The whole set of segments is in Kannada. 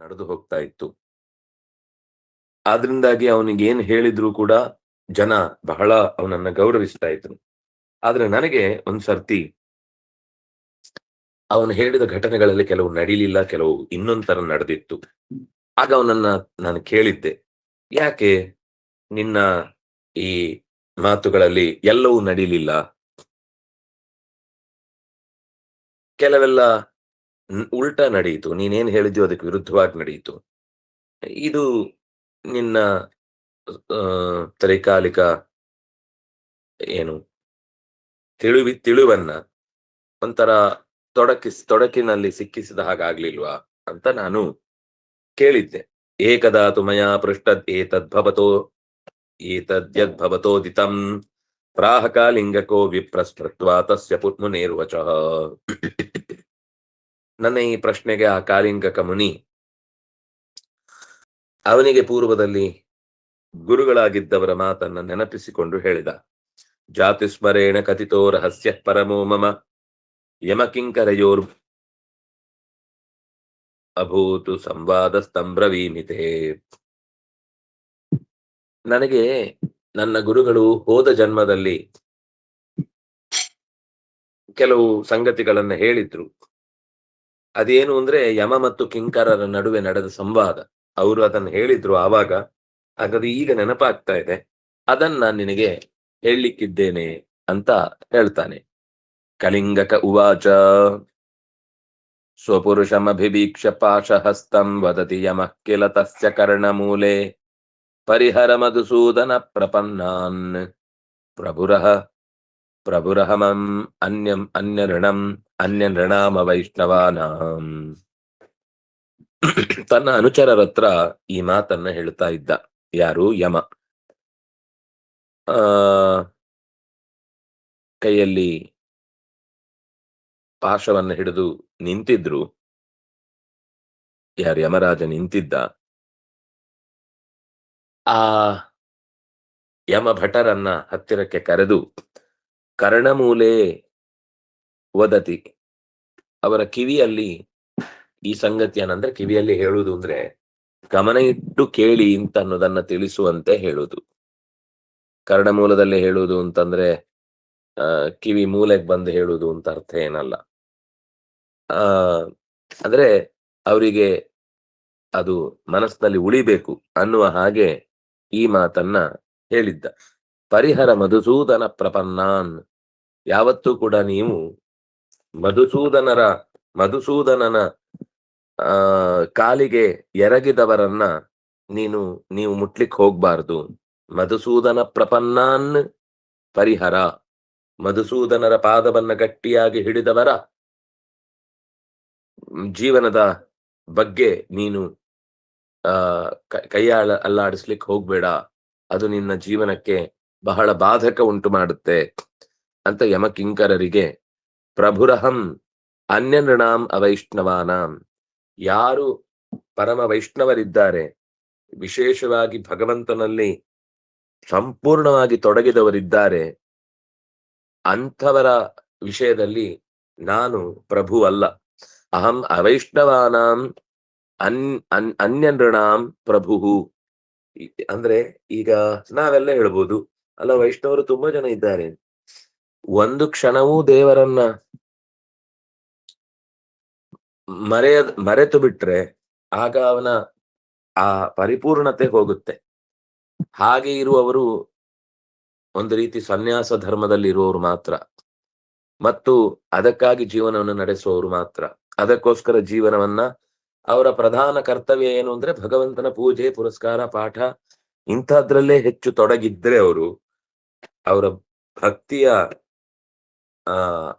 ನಡೆದು ಹೋಗ್ತಾ ಇತ್ತು. ಆದ್ರಿಂದಾಗಿ ಅವನಿಗೆ ಏನ್ ಹೇಳಿದ್ರು ಕೂಡ ಜನ ಬಹಳ ಅವನನ್ನ ಗೌರವಿಸ್ತಾ ಇದ್ರು. ಆದ್ರೆ ನನಗೆ ಒಂದ್ ಸರ್ತಿ ಅವನು ಹೇಳಿದ ಘಟನೆಗಳಲ್ಲಿ ಕೆಲವು ನಡೀಲಿಲ್ಲ, ಕೆಲವು ಇನ್ನೊಂದ್ ತರ ನಡೆದಿತ್ತು. ಆಗ ಅವನನ್ನ ನಾನು ಕೇಳಿದ್ದೆ. ಯಾಕೆ? ನಿನ್ನ ಈ ಮಾತುಗಳಲ್ಲಿ ಎಲ್ಲವೂ ನಡೀಲಿಲ್ಲ? ಕೆಲವೆಲ್ಲ ಉಲ್ಟಾ ನಡೆಯಿತು. ನೀನೇನ್ ಹೇಳಿದ್ಯೋ ಅದಕ್ಕೆ ವಿರುದ್ಧವಾಗಿ ನಡೆಯಿತು. ಇದು ನಿನ್ನ ಆ, ತ್ರೈಕಾಲಿಕ ಏನು ತಿಳಿವಿ ತಿಳುವನ್ನ ಒಂಥರ ತೊಡಕಿಸ್ ತೊಡಕಿನಲ್ಲಿ ಸಿಕ್ಕಿಸಿದ ಹಾಗಾಗ್ಲಿಲ್ವಾ ಅಂತ ನಾನು ಕೇಳಿದ್ದೆ. ಏಕದಾ ತುಮಯ ಪೃಷ್ಟದ್ ಏತದ್ಭವತೋ ಏತದ್ಯದ್ಭವತೋದಿತಂ ಪ್ರಾಹಕಾಲಿಂಗಕೋ ವಿಪ್ರಸ್ಪೃತ್ವಾ ತಸ್ಯ ಪುತ್ಮುನೇರ್ವಚ ನನ್ನ ಈ ಪ್ರಶ್ನೆಗೆ ಆ ಕಾಲಿಂಗಕ ಮುನಿ. ಅವನಿಗೆ ಪೂರ್ವದಲ್ಲಿ ಗುರುಗಳಾಗಿದ್ದವರ ಮಾತನ್ನ ನೆನಪಿಸಿಕೊಂಡು ಹೇಳಿದ. ಜಾತಿಸ್ಮರೇಣ ಕಥಿತೋ ರಹಸ್ಯ ಪರಮೋ ಮಮ. ಯಮಕಿಂಕರಯೋರ್ ಅಭೂತು ಸಂವಾದ ಸ್ತಂಭ್ರವೀಮಿತೆ ನನಗೆ ನನ್ನ ಗುರುಗಳು ಹೋದ ಜನ್ಮದಲ್ಲಿ ಕೆಲವು ಸಂಗತಿಗಳನ್ನ ಹೇಳಿದ್ರು. ಅದೇನು ಅಂದ್ರೆ ಯಮ ಮತ್ತು ಕಿಂಕರರ ನಡುವೆ ನಡೆದ ಸಂವಾದ. ಅವರು ಅದನ್ನ ಹೇಳಿದ್ರು ಆವಾಗ. ಹಾಗಾದ್ರೆ ಈಗ ನೆನಪಾಗ್ತಾ ಇದೆ. ಅದನ್ನ ನಾನು ನಿನಗೆ ಹೇಳಲಿಕ್ಕಿದ್ದೇನೆ ಅಂತ ಹೇಳ್ತಾನೆ. ಕಲಿಂಗಕ ಉವಾಚ. ಸ್ವಪುರುಷಮಭಿವೀಕ್ಷ ಪಾಶಹಸ್ತಂ ವದತಿ ಯಮಃ ಕಿಲ ತಸ್ಯ ಕರ್ಣಮೂಲೆ. ಪರಿಹರ ಮಧುಸೂದನ ಪ್ರಪನ್ನಾನ್. ಪ್ರಭುರಹ. ಪ್ರಭುರಹಮಂ ಅನ್ಯಂ ಅನ್ಯಋಣಂ. ಅನ್ಯನೃಣಾಮ ವೈಷ್ಣವಾನಾಂ ತನ್ನ ಅನುಚರರತ್ರ ಈ ಮಾತನ್ನ ಹೇಳ್ತಾ ಇದ್ದ. ಯಾರು? ಯಮ. ಆ, ಕೈಯಲ್ಲಿ ಪಾಶವನ್ನ ಹಿಡಿದು ನಿಂತಿದ್ರು. ಯಾರು? ಯಮರಾಜ ನಿಂತಿದ್ದ. ಆ ಯಮ ಭಟರನ್ನ ಹತ್ತಿರಕ್ಕೆ ಕರೆದು, ಕರ್ಣಮೂಲೆ ವದತಿ. ಅವರ ಕಿವಿಯಲ್ಲಿ ಈ ಸಂಗತಿ ಏನಂದ್ರೆ ಕಿವಿಯಲ್ಲಿ ಹೇಳುವುದು ಅಂದ್ರೆ ಗಮನ ಇಟ್ಟು ಕೇಳಿ ಅಂತ ಅನ್ನೋದನ್ನ ತಿಳಿಸುವಂತೆ ಹೇಳುವುದು. ಕರ್ಣಮೂಲದಲ್ಲಿ ಹೇಳುವುದು ಅಂತಂದ್ರೆ ಕಿವಿ ಮೂಲೆಗೆ ಬಂದು ಹೇಳುವುದು ಅಂತ ಅರ್ಥ ಏನಲ್ಲ. ಆ, ಅಂದ್ರೆ ಅವರಿಗೆ ಅದು ಮನಸ್ಸಿನಲ್ಲಿ ಉಳಿಬೇಕು ಅನ್ನುವ ಹಾಗೆ ಈ ಮಾತನ್ನ ಹೇಳಿದ್ದ. ಪರಿಹರ ಮಧುಸೂದನ ಪ್ರಪನ್ನಾನ್, ಯಾವತ್ತೂ ಕೂಡ ನೀವು ಮಧುಸೂದನರ, ಮಧುಸೂದನನ ಕಾಲಿಗೆ ಎರಗಿದವರನ್ನ ನೀನು, ನೀವು ಮುಟ್ಲಿಕ್ ಹೋಗ್ಬಾರ್ದು. ಮಧುಸೂದನ ಪ್ರಪನ್ನಾನ್ ಪರಿಹರ. ಮಧುಸೂದನರ ಪಾದವನ್ನ ಗಟ್ಟಿಯಾಗಿ ಹಿಡಿದವರ ಜೀವನದ ಬಗ್ಗೆ ನೀನು, ಆ ಕೈಯಾಳ ಅಲ್ಲಾಡಿಸ್ಲಿಕ್ಕೆ ಹೋಗ್ಬೇಡ. ಅದು ನಿನ್ನ ಜೀವನಕ್ಕೆ ಬಹಳ ಬಾಧಕ ಉಂಟು ಮಾಡುತ್ತೆ ಅಂತ ಯಮಕಿಂಕರರಿಗೆ ಪ್ರಭುರಹಂ ಅನ್ಯನೃಣಾಂ ಅವೈಷ್ಣವಾನಾಂ. ಯಾರು ಪರಮ ವೈಷ್ಣವರಿದ್ದಾರೆ, ವಿಶೇಷವಾಗಿ ಭಗವಂತನಲ್ಲಿ ಸಂಪೂರ್ಣವಾಗಿ ತೊಡಗಿದವರಿದ್ದಾರೆ, ಅಂಥವರ ವಿಷಯದಲ್ಲಿ ನಾನು ಪ್ರಭು ಅಲ್ಲ. ಅಹಂ ಅವೈಷ್ಣವಾನಾಂ ಅನ್ ಅನ್, ಅನ್ಯನೃಣಾಂ ಪ್ರಭು ಅಂದ್ರೆ ಈಗ ನಾವೆಲ್ಲ ಹೇಳ್ಬೋದು, ಅಲ್ಲ ವೈಷ್ಣವರು ತುಂಬಾ ಜನ ಇದ್ದಾರೆ. ಒಂದು ಕ್ಷಣವೂ ದೇವರನ್ನ ಮರೆಯ, ಮರೆತು ಬಿಟ್ರೆ ಆಗ ಅವನ ಆ ಪರಿಪೂರ್ಣತೆ ಹೋಗುತ್ತೆ. ಹಾಗೆ ಇರುವವರು ಒಂದು ರೀತಿ ಸನ್ಯಾಸ ಧರ್ಮದಲ್ಲಿ ಇರುವವರು ಮಾತ್ರ. ಮತ್ತು ಅದಕ್ಕಾಗಿ ಜೀವನವನ್ನು ನಡೆಸುವವರು ಮಾತ್ರ. ಅದಕ್ಕೋಸ್ಕರ ಜೀವನವನ್ನ ಅವರ ಪ್ರಧಾನ ಕರ್ತವ್ಯ ಏನು ಅಂದ್ರೆ ಭಗವಂತನ ಪೂಜೆ, ಪುರಸ್ಕಾರ, ಪಾಠ ಇಂಥದ್ರಲ್ಲೇ ಹೆಚ್ಚು ತೊಡಗಿದ್ರೆ ಅವರು ಅವರ ಭಕ್ತಿಯ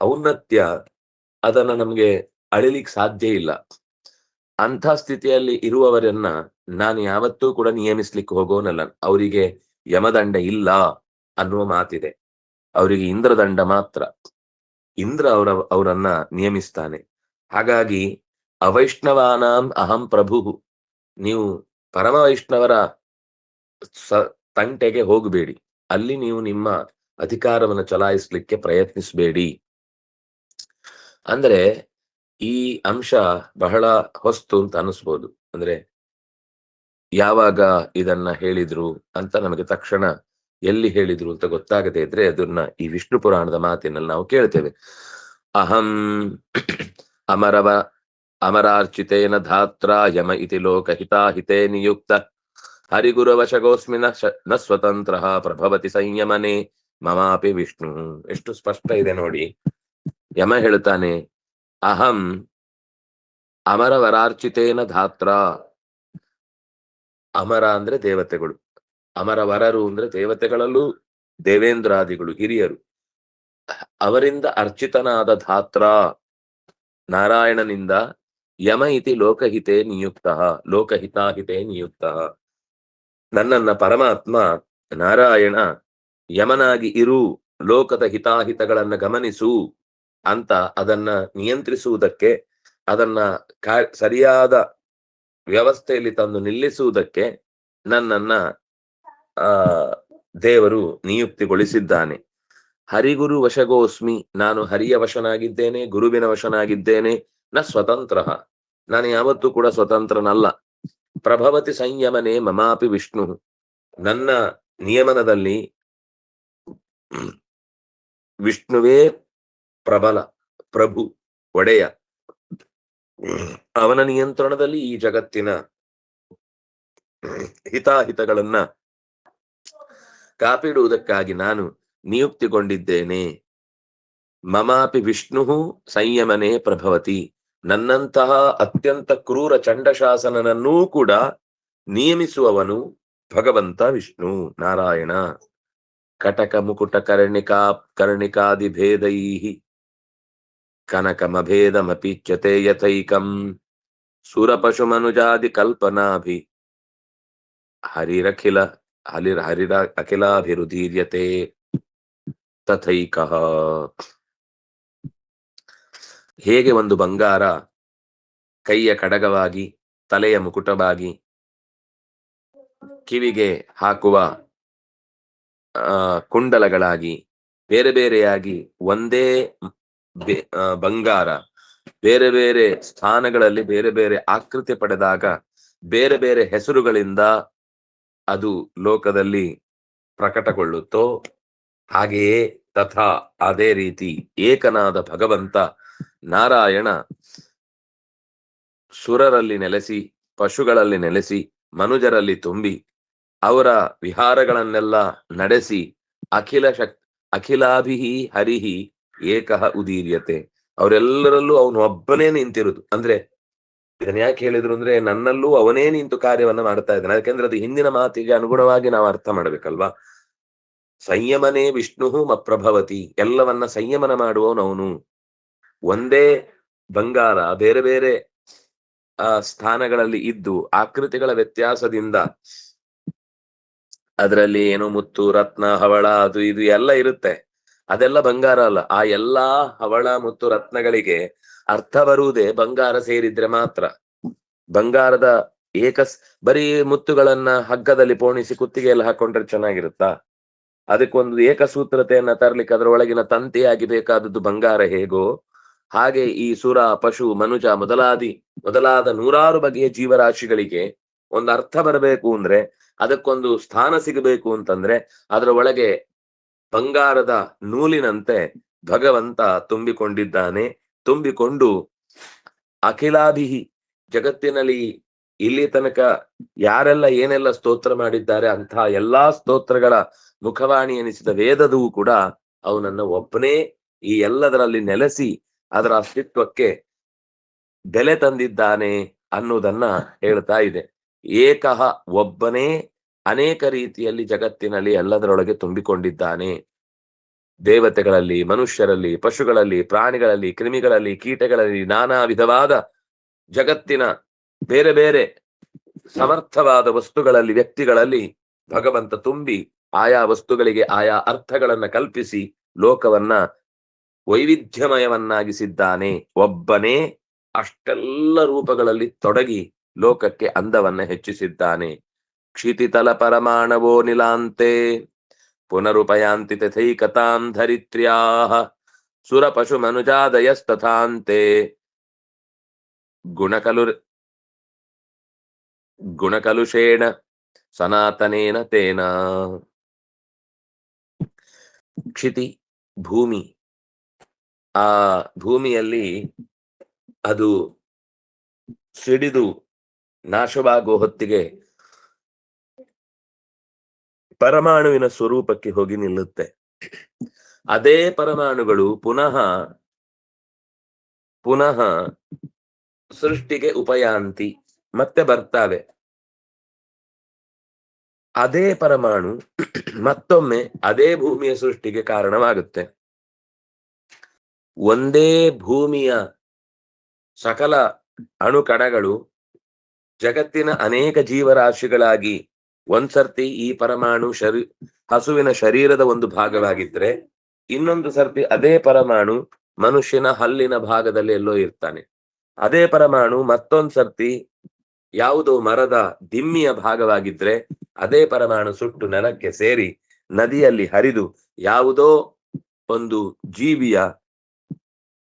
ಔನ್ನತ್ಯ ಅದನ್ನ ನಮ್ಗೆ ಅಳಿಲಿಕ್ ಸಾಧ್ಯ ಇಲ್ಲ. ಅಂಥ ಸ್ಥಿತಿಯಲ್ಲಿ ಇರುವವರನ್ನ ನಾನು ಯಾವತ್ತೂ ಕೂಡ ನಿಯಮಿಸ್ಲಿಕ್ಕೆ ಹೋಗೋನಲ್ಲ. ಅವರಿಗೆ ಯಮದಂಡ ಇಲ್ಲ ಅನ್ನುವ ಮಾತಿದೆ. ಅವರಿಗೆ ಇಂದ್ರದಂಡ ಮಾತ್ರ. ಇಂದ್ರ ಅವರ, ಅವರನ್ನ ನಿಯಮಿಸ್ತಾನೆ. ಹಾಗಾಗಿ ಅವೈಷ್ಣವಾನಾಂ ಅಹಂ ಪ್ರಭು ನೀವು ಪರಮ ವೈಷ್ಣವರ ತಂಟೆಗೆ ಹೋಗಬೇಡಿ. ಅಲ್ಲಿ ನೀವು ನಿಮ್ಮ ಅಧಿಕಾರವನ್ನು ಚಲಾಯಿಸ್ಲಿಕ್ಕೆ ಪ್ರಯತ್ನಿಸಬೇಡಿ. ಅಂದ್ರೆ ಈ ಅಂಶ ಬಹಳ ಹೊಸ್ತು ಅಂತ ಅನಿಸ್ಬೋದು ಅಂದ್ರೆ ಯಾವಾಗ ಇದನ್ನ ಹೇಳಿದ್ರು ಅಂತ ನಮಗೆ ತಕ್ಷಣ ಎಲ್ಲಿ ಹೇಳಿದ್ರು ಅಂತ ಗೊತ್ತಾಗದೇ ಇದ್ರೆ ಅದನ್ನ ಈ ವಿಷ್ಣು ಪುರಾಣದ ಮಾತಿನಲ್ಲಿ ನಾವು ಕೇಳ್ತೇವೆ. ಅಹಂ ಅಮರವ ಅಮರಾರ್ಚಿತೇನ ಧಾತ್ರ ಯಮ ಇತಿ ಲೋಕಹಿತಾಹಿತೇ ನಿಯುಕ್ತ ಹರಿಗುರವಶಗೋಸ್ಮಿ ನ ಶ- ನ ಸ್ವತಂತ್ರ ಪ್ರಭವತಿ ಸಂಯಮನೆ ಮಮಾಪಿ ವಿಷ್ಣು. ಎಷ್ಟು ಸ್ಪಷ್ಟ ಇದೆ ನೋಡಿ. ಯಮ ಹೇಳ್ತಾನೆ ಅಹಂ ಅಮರವರಾರ್ಚಿತೇನ ಧಾತ್ರ. ಅಮರ ಅಂದ್ರೆ ದೇವತೆಗಳು. ಅಮರವರರು ಅಂದ್ರೆ ದೇವತೆಗಳಲ್ಲೂ ದೇವೇಂದ್ರಾದಿಗಳು, ಹಿರಿಯರು. ಅವರಿಂದ ಅರ್ಚಿತನಾದ ಧಾತ್ರ. ನಾರಾಯಣನಿಂದ ಯಮ ಇತಿ ಲೋಕಹಿತೆ ನಿಯುಕ್ತ. ಲೋಕಹಿತಾಹಿತೆ ನಿಯುಕ್ತ. ನನ್ನನ್ನ ಪರಮಾತ್ಮ ನಾರಾಯಣ ಯಮನಾಗಿ ಇರು, ಲೋಕದ ಹಿತಾಹಿತಗಳನ್ನ ಗಮನಿಸು ಅಂತ ಅದನ್ನ ನಿಯಂತ್ರಿಸುವುದಕ್ಕೆ, ಅದನ್ನ ಸರಿಯಾದ ವ್ಯವಸ್ಥೆಯಲ್ಲಿ ತಂದು ನಿಲ್ಲಿಸುವುದಕ್ಕೆ ನನ್ನನ್ನ, ಆ, ದೇವರು ನಿಯುಕ್ತಿಗೊಳಿಸಿದ್ದಾನೆ. ಹರಿಗುರು ವಶಗೋಸ್ಮಿ, ನಾನು ಹರಿಯ ವಶನಾಗಿದ್ದೇನೆ, ಗುರುವಿನ ವಶನಾಗಿದ್ದೇನೆ, ನ ಸ್ವತಂತ್ರ. ನಾನು ಯಾವತ್ತೂ ಕೂಡ ಸ್ವತಂತ್ರನಲ್ಲ. ಪ್ರಭವತಿ ಸಂಯಮನೆ ಮಮಾಪಿ ವಿಷ್ಣು. ನನ್ನ ನಿಯಮನದಲ್ಲಿ ವಿಷ್ಣುವೇ ಪ್ರಬಲ, ಪ್ರಭು, ಒಡೆಯ. ಅವನ ನಿಯಂತ್ರಣದಲ್ಲಿ ಈ ಜಗತ್ತಿನ ಹಿತಾಹಿತಗಳನ್ನ ಕಾಪಿಡುವುದಕ್ಕಾಗಿ ನಾನು ನಿಯುಕ್ತಿಗೊಂಡಿದ್ದೇನೆ. ಮಮಾಪಿ ವಿಷ್ಣು ಸಂಯಮನೆ ಪ್ರಭವತಿ. ನನ್ನಂತಹ ಅತ್ಯಂತ ಕ್ರೂರ ಚಂಡಶಾಸನನನ್ನೂ ಕೂಡ ನಿಯಮಿಸುವವನು ಭಗವಂತ ವಿಷ್ಣು ನಾರಾಯಣ. ಕಟಕ ಮುಕುಟ ಕರ್ಣಿಕಾ ಕರ್ಣಿಕಾದಿ ಭೇದೈ ಕನಕಮಭೇದಮಪಿಚ್ಯತೆ ಯಥೈಕಂ. ಸುರಪಶುಮನುಜಾದಿ ಕಲ್ಪನಾಭಿ ಹರಿರಖಿಲ ಹಲಿರ ಹರಿರ, ಅಖಿಲಾಭಿರುದೀರ್ಯತೆ. ತಥೈಕ. ಹೇಗೆ ಒಂದು ಬಂಗಾರ ಕೈಯ ಕಡಗವಾಗಿ, ತಲೆಯ ಮುಕುಟವಾಗಿ ಕಿವಿಗೆ ಹಾಕುವ ಕುಂಡಲಗಳಾಗಿ, ಬೇರೆ ಬೇರೆಯಾಗಿ ಒಂದೇ ಬಂಗಾರ, ಬೇರೆ ಬೇರೆ ಸ್ಥಾನಗಳಲ್ಲಿ ಬೇರೆ ಬೇರೆ ಆಕೃತಿ ಪಡೆದಾಗ, ಬೇರೆ ಬೇರೆ ಹೆಸರುಗಳಿಂದ ಅದು ಲೋಕದಲ್ಲಿ ಪ್ರಕಟಗೊಳ್ಳುತ್ತೋ, ಹಾಗೆಯೇ ತಥಾ ಅದೇ ರೀತಿ ಏಕನಾದ ಭಗವಂತ ನಾರಾಯಣ ಸುರರಲ್ಲಿ ನೆಲೆಸಿ, ಪಶುಗಳಲ್ಲಿ ನೆಲೆಸಿ, ಮನುಜರಲ್ಲಿ ತುಂಬಿ ಅವರ ವಿಹಾರಗಳನ್ನೆಲ್ಲ ನಡೆಸಿ ಅಖಿಲ ಶಕ್, ಅಖಿಲಾಭಿಹಿ ಹರಿಹಿ ಏಕಃ ಉದೀರ್ಯತೆ. ಅವರೆಲ್ಲರಲ್ಲೂ ಅವನು ಒಬ್ಬನೇ ನಿಂತಿರುದು. ಅಂದ್ರೆ ಇದನ್ನ ಯಾಕೆ ಹೇಳಿದ್ರು ಅಂದ್ರೆ ನನ್ನಲ್ಲೂ ಅವನೇ ನಿಂತು ಕಾರ್ಯವನ್ನ ಮಾಡ್ತಾ ಇದ್ದಾನೆ. ಯಾಕೆಂದ್ರೆ ಅದು ಹಿಂದಿನ ಮಾತಿಗೆ ಅನುಗುಣವಾಗಿ ನಾವು ಅರ್ಥ ಮಾಡ್ಬೇಕಲ್ವಾ? ಸಂಯಮನೇ ವಿಷ್ಣು ಮಪ್ರಭವತಿ. ಎಲ್ಲವನ್ನ ಸಂಯಮನ ಮಾಡುವವನು ಒಂದೇ ಬಂಗಾರ, ಬೇರೆ ಬೇರೆ, ಆ, ಸ್ಥಾನಗಳಲ್ಲಿ ಇದ್ದು ಆಕೃತಿಗಳ ವ್ಯತ್ಯಾಸದಿಂದ ಅದರಲ್ಲಿ ಏನು ಮುತ್ತು, ರತ್ನ, ಹವಳ, ಅದು ಇದು ಎಲ್ಲ ಇರುತ್ತೆ. ಅದೆಲ್ಲ ಬಂಗಾರ ಅಲ್ಲ. ಆ ಎಲ್ಲಾ ಹವಳ ಮುತ್ತು, ರತ್ನಗಳಿಗೆ ಅರ್ಥ ಬರುವುದೇ ಬಂಗಾರ ಸೇರಿದ್ರೆ ಮಾತ್ರ. ಬಂಗಾರದ ಏಕ ಬರೀ ಮುತ್ತುಗಳನ್ನ ಹಗ್ಗದಲ್ಲಿ ಪೋಣಿಸಿ ಕುತ್ತಿಗೆಯಲ್ಲಿ ಹಾಕೊಂಡ್ರೆ ಚೆನ್ನಾಗಿರುತ್ತಾ? ಅದಕ್ಕೊಂದು ಏಕಸೂತ್ರತೆಯನ್ನ ತರ್ಲಿಕ್ಕೆ ಅದರ ಒಳಗಿನ ತಂತಿಯಾಗಿ ಬೇಕಾದದ್ದು ಬಂಗಾರ ಹೇಗೋ, ಹಾಗೆ ಈ ಸುರ, ಪಶು, ಮನುಜ ಮೊದಲಾದಿ, ಮೊದಲಾದ ನೂರಾರು ಬಗೆಯ ಜೀವರಾಶಿಗಳಿಗೆ ಒಂದು ಅರ್ಥ ಬರಬೇಕು ಅಂದ್ರೆ ಅದಕ್ಕೊಂದು ಸ್ಥಾನ ಸಿಗಬೇಕು ಅಂತಂದ್ರೆ ಅದರ ಒಳಗೆ ಬಂಗಾರದ ನೂಲಿನಂತೆ ಭಗವಂತ ತುಂಬಿಕೊಂಡಿದ್ದಾನೆ. ತುಂಬಿಕೊಂಡು ಅಖಿಲಾಭಿಹಿ ಜಗತ್ತಿನಲ್ಲಿ ಇಲ್ಲಿ ತನಕ ಯಾರೆಲ್ಲ ಏನೆಲ್ಲ ಸ್ತೋತ್ರ ಮಾಡಿದ್ದಾರೆ ಅಂತಹ ಎಲ್ಲಾ ಸ್ತೋತ್ರಗಳ ಮುಖವಾಣಿ ಎನಿಸಿದ ವೇದದೂ ಕೂಡ ಅವನನ್ನ ಒಬ್ಬನೇ ಈ ಎಲ್ಲದರಲ್ಲಿ ನೆಲೆಸಿ ಅದರ ಅಸ್ತಿತ್ವಕ್ಕೆ ಬೆಲೆ ತಂದಿದ್ದಾನೆ ಅನ್ನೋದನ್ನ ಹೇಳ್ತಾ ಇದೆ. ಏಕಃ ಒಬ್ಬನೇ ಅನೇಕ ರೀತಿಯಲ್ಲಿ ಜಗತ್ತಿನಲ್ಲಿ ಎಲ್ಲದರೊಳಗೆ ತುಂಬಿಕೊಂಡಿದ್ದಾನೆ. ದೇವತೆಗಳಲ್ಲಿ, ಮನುಷ್ಯರಲ್ಲಿ, ಪಶುಗಳಲ್ಲಿ, ಪ್ರಾಣಿಗಳಲ್ಲಿ, ಕ್ರಿಮಿಗಳಲ್ಲಿ, ಕೀಟಗಳಲ್ಲಿ ನಾನಾ ವಿಧವಾದ ಜಗತ್ತಿನ ಬೇರೆ ಬೇರೆ ಸಮರ್ಥವಾದ ವಸ್ತುಗಳಲ್ಲಿ, ವ್ಯಕ್ತಿಗಳಲ್ಲಿ ಭಗವಂತ ತುಂಬಿ ಆಯಾ ವಸ್ತುಗಳಿಗೆ ಆಯಾ ಅರ್ಥಗಳನ್ನ ಕಲ್ಪಿಸಿ ಲೋಕವನ್ನ ವೈವಿಧ್ಯಮಯವನ್ನಾಗಿಸಿದ್ದಾನೆ. ಒಬ್ಬನೇ ಅಷ್ಟೆಲ್ಲ ರೂಪಗಳಲ್ಲಿ ತೊಡಗಿ ಲೋಕಕ್ಕೆ ಅಂದವನ್ನ ಹೆಚ್ಚಿಸಿದ್ದಾನೆ. ಕ್ಷಿತಿತಲ ಪರಮಾಣವೋ ನಿಲಾಂತೆ ಪುನರುಪಯಾಂತಿ ತಥೈಕತಾಂ ಧರಿತ್ರ್ಯಾ ಸುರ ಪಶು ಮನುಜಾದಯಸ್ತಥಾಂತೆ ಗುಣಕಲು ಗುಣಕಲುಷೇಣ ಸನಾತನೇನ ತೇನ. ಕ್ಷಿತಿ ಭೂಮಿ. ಆ ಭೂಮಿಯಲ್ಲಿ ಅದು ಸಿಡಿದು ನಾಶವಾಗುವ ಹೊತ್ತಿಗೆ ಪರಮಾಣುವಿನ ಸ್ವರೂಪಕ್ಕೆ ಹೋಗಿ ನಿಲ್ಲುತ್ತೆ. ಅದೇ ಪರಮಾಣುಗಳು ಪುನಃ ಪುನಃ ಸೃಷ್ಟಿಗೆ ಉಪಯಾಂತಿ, ಮತ್ತೆ ಬರ್ತಾವೆ. ಅದೇ ಪರಮಾಣು ಮತ್ತೊಮ್ಮೆ ಅದೇ ಭೂಮಿಯ ಸೃಷ್ಟಿಗೆ ಕಾರಣವಾಗುತ್ತೆ. ಒಂದೇ ಭೂಮಿಯ ಸಕಲ ಅಣುಕಣಗಳು ಜಗತ್ತಿನ ಅನೇಕ ಜೀವರಾಶಿಗಳಾಗಿ ಒಂದ್ಸರ್ತಿ ಈ ಪರಮಾಣು ಶರೀ, ಹಸುವಿನ ಶರೀರದ ಒಂದು ಭಾಗವಾಗಿದ್ರೆ ಇನ್ನೊಂದು ಸರ್ತಿ ಅದೇ ಪರಮಾಣು ಮನುಷ್ಯನ ಹಲ್ಲಿನ ಭಾಗದಲ್ಲಿ ಎಲ್ಲೋ ಇರ್ತಾನೆ. ಅದೇ ಪರಮಾಣು ಮತ್ತೊಂದ್ ಸರ್ತಿ ಯಾವುದೋ ಮರದ ದಿಮ್ಮಿಯ ಭಾಗವಾಗಿದ್ರೆ ಅದೇ ಪರಮಾಣು ಸುಟ್ಟು ನೆಲಕ್ಕೆ ಸೇರಿ ನದಿಯಲ್ಲಿ ಹರಿದು ಯಾವುದೋ ಒಂದು ಜೀವಿಯ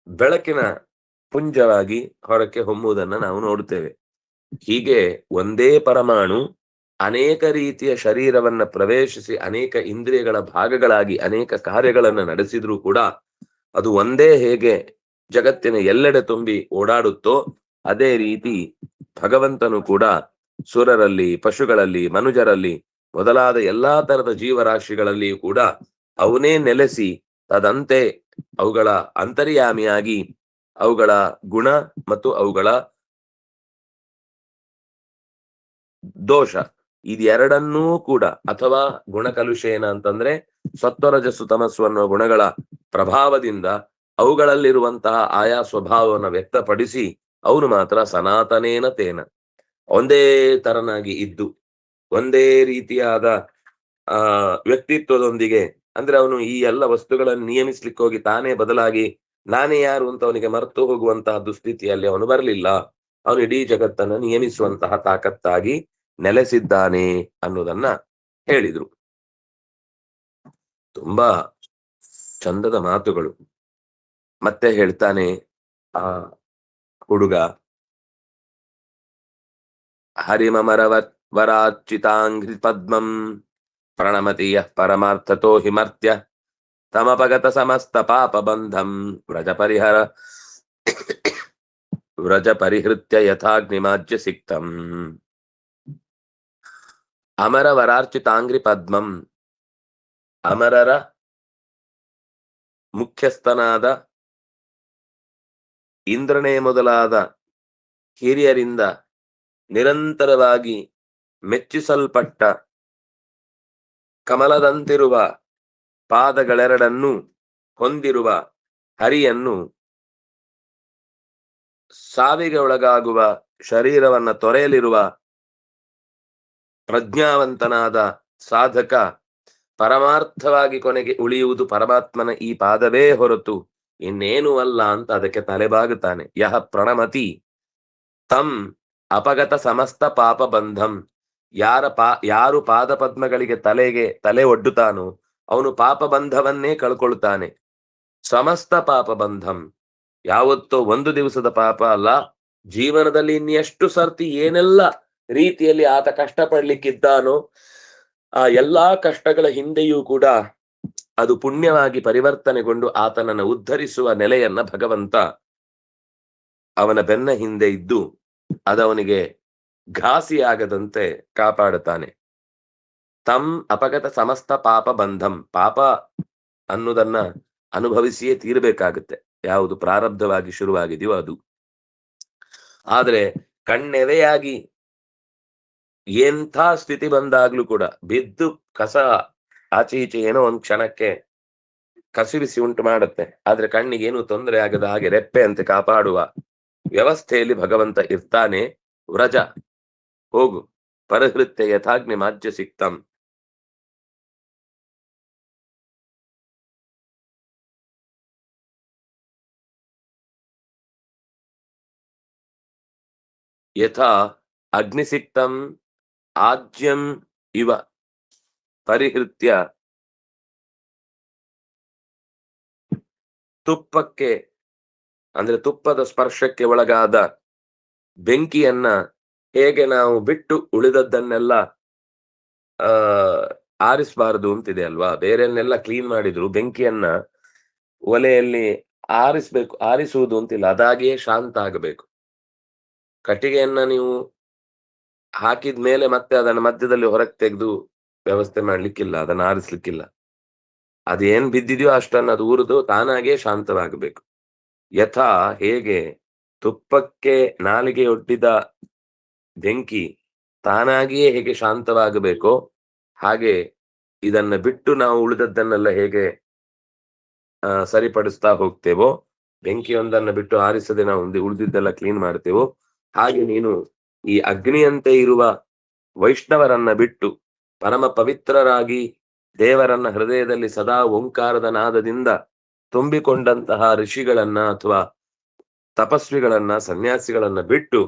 ಬೆಳಕಿನ ಪುಂಜವಾಗಿ ಹೊರಕ್ಕೆ ಹೊಮ್ಮುವುದನ್ನ ನಾವು ನೋಡುತ್ತೇವೆ ಹೀಗೆ ಒಂದೇ ಪರಮಾಣು ಅನೇಕ ರೀತಿಯ ಶರೀರವನ್ನ ಪ್ರವೇಶಿಸಿ ಅನೇಕ ಇಂದ್ರಿಯಗಳ ಭಾಗಗಳಾಗಿ ಅನೇಕ ಕಾರ್ಯಗಳನ್ನು ನಡೆಸಿದ್ರೂ ಕೂಡ ಅದು ಒಂದೇ ಹೇಗೆ ಜಗತ್ತಿನ ಎಲ್ಲೆಡೆ ತುಂಬಿ ಓಡಾಡುತ್ತೋ ಅದೇ ರೀತಿ ಭಗವಂತನು ಕೂಡ ಸುರರಲ್ಲಿ, ಪಶುಗಳಲ್ಲಿ, ಮನುಜರಲ್ಲಿ ಮೊದಲಾದ ಎಲ್ಲಾ ತರದ ಜೀವರಾಶಿಗಳಲ್ಲಿಯೂ ಕೂಡ ಅವನೇ ನೆಲೆಸಿ ತದಂತೆ ಅವುಗಳ ಅಂತರ್ಯಾಮಿಯಾಗಿ ಅವುಗಳ ಗುಣ ಮತ್ತು ಅವುಗಳ ದೋಷ. ಇದೆರಡನ್ನೂ ಕೂಡ, ಅಥವಾ ಗುಣಕಲುಷೇನ ಅಂತಂದ್ರೆ ಸತ್ವರಜಸ್ಸು ತಮಸ್ಸು ಅನ್ನುವ ಗುಣಗಳ ಪ್ರಭಾವದಿಂದ ಅವುಗಳಲ್ಲಿರುವಂತಹ ಆಯಾ ಸ್ವಭಾವವನ್ನು ವ್ಯಕ್ತಪಡಿಸಿ ಅವನು ಮಾತ್ರ ಸನಾತನೇನ ತೇನ. ಒಂದೇ ತರನಾಗಿ ಇದ್ದು, ಒಂದೇ ರೀತಿಯಾದ, ಆ, ವ್ಯಕ್ತಿತ್ವದೊಂದಿಗೆ, ಅಂದ್ರೆ ಅವನು ಈ ಎಲ್ಲ ವಸ್ತುಗಳನ್ನು ನಿಯಮಿಸ್ಲಿಕ್ಕೆ ಹೋಗಿ ತಾನೇ ಬದಲಾಗಿ ನಾನೇ ಯಾರು ಅಂತ ಅವನಿಗೆ ಮರೆತು ಹೋಗುವಂತಹ ದುಸ್ಥಿತಿಯಲ್ಲಿ ಅವನು ಬರಲಿಲ್ಲ. ಅವನು ಇಡೀ ಜಗತ್ತನ್ನು ನಿಯಮಿಸುವಂತಹ ತಾಕತ್ತಾಗಿ ನೆಲೆಸಿದ್ದಾನೆ ಅನ್ನೋದನ್ನ ಹೇಳಿದ್ರು. ತುಂಬಾ ಚಂದದ ಮಾತುಗಳು. ಮತ್ತೆ ಹೇಳ್ತಾನೆ ಆ ಹುಡುಗ. ಹರಿಮಮರವ ವರಾಚಿತಾಂಘ್ರಿ ಪದ್ಮಂ ಪ್ರಣಮತಿಯ ಪರಮಾರ್ಥತೋ ಹಿಮರ್ತ್ಯ ತಮಪಗತ ಸಮಸ್ತ ಪಾಪ ಬಂಧಂ ವ್ರಜ ಪರಿಹರ ವ್ರಜ ಪರಿಹೃತ್ಯ ಯಥಾಗ್ನಿಮಾಜ್ಯ ಸಿಕ್ತಂ ಅಮರ ವರಾರ್ಚಿತಾಂಗ್ರಿ ಪದ್ಮಂ ಅಮರರ ಮುಖ್ಯಸ್ಥನಾದ ಇಂದ್ರನೇ ಮೊದಲಾದ ಹಿರಿಯರಿಂದ ನಿರಂತರವಾಗಿ ಮೆಚ್ಚಿಸಲ್ಪಟ್ಟ ಕಮಲದಂತಿರುವ ಪಾದಗಳೆರಡನ್ನು ಹೊಂದಿರುವ ಹರಿಯನ್ನು ಸಾವಿಗೆ ಒಳಗಾಗುವ ಶರೀರವನ್ನ ತೊರೆಯಲಿರುವ ಪ್ರಜ್ಞಾವಂತನಾದ ಸಾಧಕ ಪರಮಾರ್ಥವಾಗಿ ಕೊನೆಗೆ ಉಳಿಯುವುದು ಪರಮಾತ್ಮನ ಈ ಪಾದವೇ ಹೊರತು ಇನ್ನೇನು ಅಲ್ಲ ಅಂತ ಅದಕ್ಕೆ ತಲೆಬಾಗುತ್ತಾನೆ. ಯಹ ಪ್ರಣಮತಿ ತಂ ಅಪಗತ ಸಮಸ್ತ ಪಾಪ ಬಂಧಂ. ಯಾರ ಪಾ, ಯಾರು ಪಾದ ಪದ್ಮಗಳಿಗೆ ತಲೆಗೆ, ತಲೆ ಒಡ್ಡುತ್ತಾನೋ ಅವನು ಪಾಪ ಬಂಧವನ್ನೇ ಕಳ್ಕೊಳ್ತಾನೆ. ಸಮಸ್ತ ಪಾಪ ಬಂಧಂ. ಯಾವತ್ತೋ ಒಂದು ದಿವಸದ ಪಾಪ ಅಲ್ಲ, ಜೀವನದಲ್ಲಿ ಇನ್ನೆಷ್ಟು ಸರ್ತಿ ಏನೆಲ್ಲ ರೀತಿಯಲ್ಲಿ ಆತ ಕಷ್ಟ ಪಡ್ಲಿಕ್ಕಿದ್ದಾನೋ ಆ ಎಲ್ಲಾ ಕಷ್ಟಗಳ ಹಿಂದೆಯೂ ಕೂಡ ಅದು ಪುಣ್ಯವಾಗಿ ಪರಿವರ್ತನೆಗೊಂಡು ಆತನನ್ನು ಉದ್ಧರಿಸುವ ನೆಲೆಯನ್ನ ಭಗವಂತ ಅವನ ಬೆನ್ನ ಹಿಂದೆ ಇದ್ದು ಅದವನಿಗೆ ಘಾಸಿಯಾಗದಂತೆ ಕಾಪಾಡುತ್ತಾನೆ. ತಂ ಅಪಗತ ಸಮಸ್ತ ಪಾಪ ಬಂಧಂ, ಪಾಪ ಅನ್ನುದನ್ನ ಅನುಭವಿಸಿಯೇ ತೀರಬೇಕಾಗುತ್ತೆ. ಯಾವುದು ಪ್ರಾರಬ್ಧವಾಗಿ ಶುರುವಾಗಿದೆಯೋ ಅದು. ಆದ್ರೆ ಕಣ್ಣೆವೆಯಾಗಿ ಎಂಥ ಸ್ಥಿತಿ ಬಂದಾಗ್ಲೂ ಕೂಡ ಬಿದ್ದು ಕಸ ಆಚೆ ಈಚೆ ಏನೋ ಒಂದ್ ಕ್ಷಣಕ್ಕೆ ಕಸಿವಿಸಿ ಉಂಟು ಮಾಡುತ್ತೆ. ಆದ್ರೆ ಕಣ್ಣಿಗೆ ಏನು ತೊಂದರೆ ಆಗದ ಹಾಗೆ ರೆಪ್ಪೆ ಅಂತೆ ಕಾಪಾಡುವ ವ್ಯವಸ್ಥೆಯಲ್ಲಿ ಭಗವಂತ ಇರ್ತಾನೆ. ವ್ರಜ, ಹೋಗು. ಪರಹೃತ್ಯ ಯಥಾಗ್ನಿ ಮಾಜ್ಯ ಸಿಕ್ತಂ. ಯಥಾ ಅಗ್ನಿಸಿಕ್ತಂ ಆಜ್ಯಂ ಇವ ಪರಿಹೃತ್ಯ ತುಪ್ಪಕ್ಕೆ, ಅಂದ್ರೆ ತುಪ್ಪದ ಸ್ಪರ್ಶಕ್ಕೆ ಒಳಗಾದ ಬೆಂಕಿಯನ್ನ ಹೇಗೆ ನಾವು ಬಿಟ್ಟು ಉಳಿದದ್ದನ್ನೆಲ್ಲ, ಆ, ಆರಿಸಬಾರದು ಅಂತಿದೆ ಅಲ್ವಾ? ಬೇರೆಯನ್ನೆಲ್ಲ ಕ್ಲೀನ್ ಮಾಡಿದ್ರು, ಬೆಂಕಿಯನ್ನ ಒಲೆಯಲ್ಲಿ ಆರಿಸ್ಬೇಕು, ಆರಿಸುವುದು ಅಂತಿಲ್ಲ, ಅದಾಗಿಯೇ ಶಾಂತ ಆಗಬೇಕು. ಕಟ್ಟಿಗೆಯನ್ನ ನೀವು ಹಾಕಿದ ಮೇಲೆ ಮತ್ತೆ ಅದನ್ನ ಮಧ್ಯದಲ್ಲಿ ಹೊರಗೆ ತೆಗೆದು ವ್ಯವಸ್ಥೆ ಮಾಡ್ಲಿಕ್ಕಿಲ್ಲ, ಅದನ್ನ ಆರಿಸ್ಲಿಕ್ಕಿಲ್ಲ. ಅದೇನ್ ಬಿದ್ದಿದೆಯೋ ಅಷ್ಟನ್ನ ಅದು ಉರಿದು ತಾನಾಗೇ ಶಾಂತವಾಗಬೇಕು. ಯಥಾ ಹೇಗೆ ತುಪ್ಪಕ್ಕೆ ನಾಲಿಗೆ ಒಡ್ಡಿದ ಬೆಂಕಿ ತಾನಾಗಿಯೇ ಹೇಗೆ ಶಾಂತವಾಗಬೇಕೋ ಹಾಗೆ ಇದನ್ನ ಬಿಟ್ಟು ನಾವು ಉಳಿದದ್ದನ್ನೆಲ್ಲ ಹೇಗೆ ಸರಿಪಡಿಸ್ತಾ ಹೋಗ್ತೇವೋ, ಬೆಂಕಿಯೊಂದನ್ನ ಬಿಟ್ಟು ಆರಿಸದೆ ನಾವು ಉಳ್ದಿ- ಉಳಿದಿದ್ದೆಲ್ಲ ಕ್ಲೀನ್ ಮಾಡ್ತೇವೋ ಹಾಗೆ ನೀನು ಈ ಅಗ್ನಿಯಂತೆ ಇರುವ ವೈಷ್ಣವರನ್ನ ಬಿಟ್ಟು ಪರಮ ಪವಿತ್ರರಾಗಿ ದೇವರನ್ನ ಹೃದಯದಲ್ಲಿ ಸದಾ ಓಂಕಾರದ ನಾದದಿಂದ ತುಂಬಿಕೊಂಡಂತಹ ಋಷಿಗಳನ್ನ ಅಥವಾ ತಪಸ್ವಿಗಳನ್ನ, ಸನ್ಯಾಸಿಗಳನ್ನ ಬಿಟ್ಟು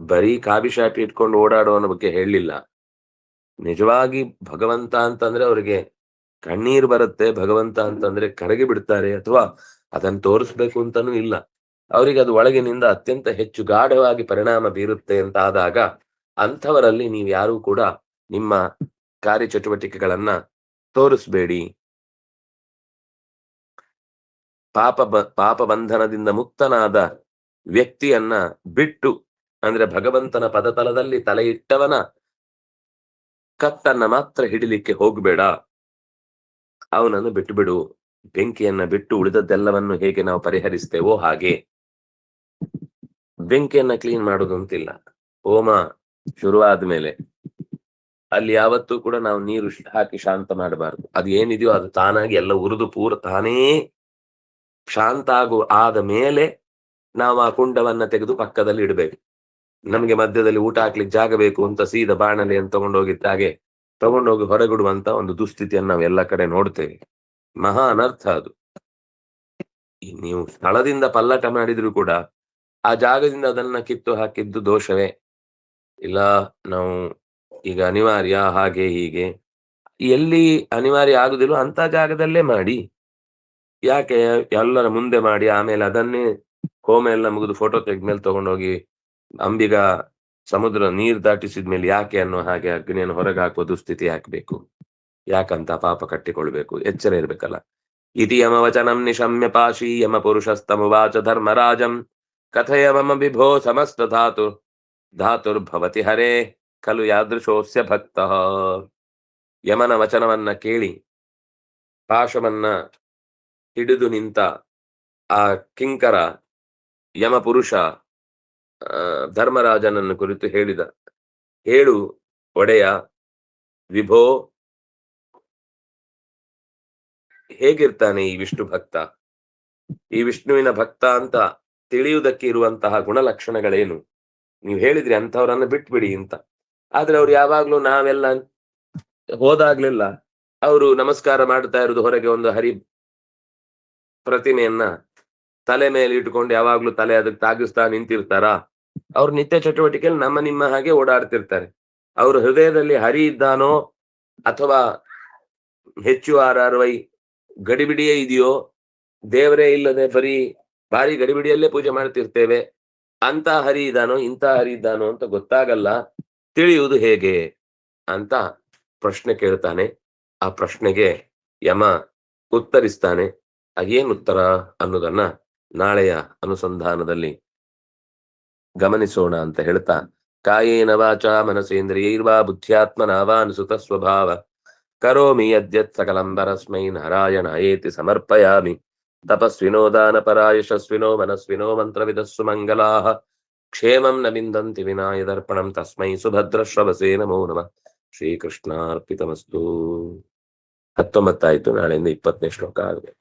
ಬರೀ ಕಾಬಿಶಾಪಿ ಇಟ್ಕೊಂಡು ಓಡಾಡೋನ ಬಗ್ಗೆ ಹೇಳಲಿಲ್ಲ ನಿಜವಾಗಿ ಭಗವಂತ ಅಂತಂದ್ರೆ ಅವರಿಗೆ ಕಣ್ಣೀರ್ ಬರುತ್ತೆ, ಭಗವಂತ ಅಂತಂದ್ರೆ ಕರಗಿ ಬಿಡ್ತಾರೆ ಅಥವಾ ಅದನ್ನ ತೋರಿಸ್ಬೇಕು ಅಂತಾನೂ ಇಲ್ಲ. ಅವರಿಗೆ ಅದು ಒಳಗಿನಿಂದ ಅತ್ಯಂತ ಹೆಚ್ಚು ಗಾಢವಾಗಿ ಪರಿಣಾಮ ಬೀರುತ್ತೆ ಅಂತ ಆದಾಗ ಅಂಥವರಲ್ಲಿ ನೀವು ಯಾರೂ ಕೂಡ ನಿಮ್ಮ ಕಾರ್ಯಚಟುವಟಿಕೆಗಳನ್ನ ತೋರಿಸ್ಬೇಡಿ. ಪಾಪ ಪಾಪ ಬಂಧನದಿಂದ ಮುಕ್ತನಾದ ವ್ಯಕ್ತಿಯನ್ನ ಬಿಟ್ಟು, ಅಂದ್ರೆ ಭಗವಂತನ ಪದತಲದಲ್ಲಿ ತಲೆ ಇಟ್ಟವನ ಕತ್ತನ್ನ ಮಾತ್ರ ಹಿಡಿಲಿಕ್ಕೆ ಹೋಗ್ಬೇಡ. ಅವನನ್ನು ಬಿಟ್ಟು ಬಿಡು ಬೆಂಕಿಯನ್ನ ಬಿಟ್ಟು ಉಳಿದದ್ದೆಲ್ಲವನ್ನು ಹೇಗೆ ನಾವು ಪರಿಹರಿಸ್ತೇವೋ ಹಾಗೆ. ಬೆಂಕಿಯನ್ನ ಕ್ಲೀನ್ ಮಾಡೋದು ಅಂತಿಲ್ಲ. ಹೋಮ ಶುರುವಾದ ಮೇಲೆ ಅಲ್ಲಿ ಯಾವತ್ತೂ ಕೂಡ ನಾವು ನೀರು ಹಾಕಿ ಶಾಂತ ಮಾಡಬಾರ್ದು. ಅದು ಏನಿದೆಯೋ ಅದು ತಾನಾಗಿ ಎಲ್ಲ ಉರಿದು ಪೂರ ತಾನೇ ಶಾಂತ ಆಗು, ಆದ ಮೇಲೆ ನಾವು ಆ ಕುಂಡವನ್ನ ತೆಗೆದು ಪಕ್ಕದಲ್ಲಿ ಇಡಬೇಕು. ನಮಗೆ ಮಧ್ಯದಲ್ಲಿ ಊಟ ಹಾಕ್ಲಿಕ್ಕೆ ಜಾಗ ಬೇಕು ಅಂತ ಸೀದಾ ಬಾಣಲೆಯನ್ನು ತಗೊಂಡೋಗಿದ್ದಾಗೆ ತಗೊಂಡೋಗಿ ಹೊರಗಿಡುವಂತ ಒಂದು ದುಸ್ಥಿತಿಯನ್ನು ನಾವು ಎಲ್ಲ ಕಡೆ ನೋಡ್ತೇವೆ. ಮಹಾ ಅನರ್ಥ ಅದು ನೀವು ಸ್ಥಳದಿಂದ ಪಲ್ಲಟ ಮಾಡಿದ್ರು ಕೂಡ ಆ ಜಾಗದಿಂದ ಅದನ್ನ ಕಿತ್ತು ಹಾಕಿದ್ದು ದೋಷವೇ? ಇಲ್ಲ, ನಾವು ಈಗ ಅನಿವಾರ್ಯ, ಹಾಗೆ, ಹೀಗೆ. ಎಲ್ಲಿ ಅನಿವಾರ್ಯ ಆಗುದಿಲ್ಲ ಅಂತ ಜಾಗದಲ್ಲೇ ಮಾಡಿ. ಯಾಕೆ ಎಲ್ಲರ ಮುಂದೆ ಮಾಡಿ, ಆಮೇಲೆ ಅದನ್ನೇ ಹೋಮ ಎಲ್ಲ ಮುಗಿದು ಫೋಟೋ ತೆಗೆದ್ಮೇಲೆ ತಗೊಂಡೋಗಿ ಅಂಬಿಗ ಸಮುದ್ರ ನೀರ್ ದಾಟಿಸಿದ್ಮೇಲೆ ಯಾಕೆ ಅನ್ನೋ ಹಾಗೆ ಅಗ್ನಿಯನ್ನು ಹೊರಗೆ ಹಾಕುವ ದುಸ್ಥಿತಿ ಹಾಕ್ಬೇಕು. ಯಾಕಂತ ಪಾಪ ಕಟ್ಟಿಕೊಳ್ಬೇಕು. ಎಚ್ಚರ ಇರ್ಬೇಕಲ್ಲ. ಇತಿ ಯಮ ವಚನಂ ನಿಶಮ್ಯ ಪಾಶಿ ಯಮ ಪುರುಷಸ್ತಮುವಾಚ ಧರ್ಮರಾಜಂ. ಕಥಯ ಮಮ ವಿಭೋ ಸಮಸ್ತ ಧಾತು, ಧಾತುರ್ಭವತಿ ಹರೇ, ಖಲು ಯಾದೃಶೋಸ್ಯ ಭಕ್ತ. ಯಮನ ವಚನವನ್ನ ಕೇಳಿ, ಪಾಶವನ್ನ ಹಿಡಿದು ನಿಂತ ಆ ಕಿಂಕರ ಯಮ ಪುರುಷ ಧರ್ಮರಾಜನನ್ನು ಕುರಿತು ಹೇಳಿದ. ಹೇಳು, ಒಡೆಯ, ವಿಭೋ, ಹೇಗಿರ್ತಾನೆ ಈ ವಿಷ್ಣು ಭಕ್ತ? ಈ ವಿಷ್ಣುವಿನ ಭಕ್ತ ಅಂತ ತಿಳಿಯುವುದಕ್ಕೆ ಇರುವಂತಹ ಗುಣಲಕ್ಷಣಗಳೇನು? ನೀವು ಹೇಳಿದ್ರಿ ಅಂಥವ್ರನ್ನ ಬಿಟ್ಬಿಡಿ ಅಂತ. ಆದ್ರೆ ಅವ್ರು ಯಾವಾಗ್ಲೂ ನಾವೆಲ್ಲ ಹೋದಾಗ್ಲಿಲ್ಲ ಅವರು ನಮಸ್ಕಾರ ಮಾಡ್ತಾ ಇರೋದು ಹೊರಗೆ ಒಂದು ಹರಿ ಪ್ರತಿಮೆಯನ್ನ ತಲೆ ಮೇಲೆ ಇಟ್ಕೊಂಡು ಯಾವಾಗ್ಲೂ ತಲೆ ಅದಕ್ಕೆ ತಾಗಿಸ್ತಾ ನಿಂತಿರ್ತಾರ? ಅವ್ರ ನಿತ್ಯ ಚಟುವಟಿಕೆಯಲ್ಲಿ ನಮ್ಮ ನಿಮ್ಮ ಹಾಗೆ ಓಡಾಡ್ತಿರ್ತಾರೆ. ಅವ್ರ ಹೃದಯದಲ್ಲಿ ಹರಿ ಇದ್ದಾನೋ ಅಥವಾ ಹೆಚ್ಚು ಆರ್ ಆರ್ ವೈ ಗಡಿಬಿಡಿಯೇ ಇದೆಯೋ, ದೇವರೇ ಇಲ್ಲದೆ ಬರೀ ಭಾರಿ ಗಡಿಬಿಡಿಯಲ್ಲೇ ಪೂಜೆ ಮಾಡ್ತಿರ್ತೇವೆ. ಅಂತ ಹರಿ ಇದ್ದಾನೋ ಇಂಥ ಹರಿ ಇದ್ದಾನೋ ಅಂತ ಗೊತ್ತಾಗಲ್ಲ. ತಿಳಿಯುವುದು ಹೇಗೆ? ಅಂತ ಪ್ರಶ್ನೆ ಕೇಳ್ತಾನೆ. ಆ ಪ್ರಶ್ನೆಗೆ ಯಮ ಉತ್ತರಿಸ್ತಾನೆ. ಅದೇನು ಉತ್ತರ ಅನ್ನೋದನ್ನ ನಾಳೆಯ ಅನುಸಂಧಾನದಲ್ಲಿ ಗಮನಿಸೋಣ ಅಂತ ಹೇಳ್ತಾ, ಕಾಯೇನ ವಾಚ ಮನಸೇಂದ್ರಿಯೈರ್ವಾ ಬುದ್ಧ್ಯಾತ್ಮನ ಅನುಸುತ ಸ್ವಭಾವ. ಕರೋಮಿ ಯದ್ಯತ್ ಸಕಲಂ ನಾರಾಯಣ ಏತಿ ಸಮರ್ಪಯಾಮಿ. ತಪಸ್ವಿನೋ ದಾನಪರಾಯಶಸ್ವಿನೋ ಮನಸ್ವಿನೋ ಮಂತ್ರವಿದಸ್ಸು ಮಂಗಲಾಃ ಕ್ಷೇಮಂ ನ ವಿಂದಂತಿ ವಿನಾಯ ದರ್ಪಣಂ ತಸ್ಮೈ ಸುಭದ್ರಶ್ರವಸೇ ನಮೋ ನಮಃ. ಶ್ರೀಕೃಷ್ಣಾರ್ಪಿತಮಸ್ತು. ಹತ್ತೊಂಬತ್ತಾಯ್ತು, ನಾಳೆಯಿಂದ ಇಪ್ಪತ್ತನೇ ಶ್ಲೋಕ ಆಗಬೇಕು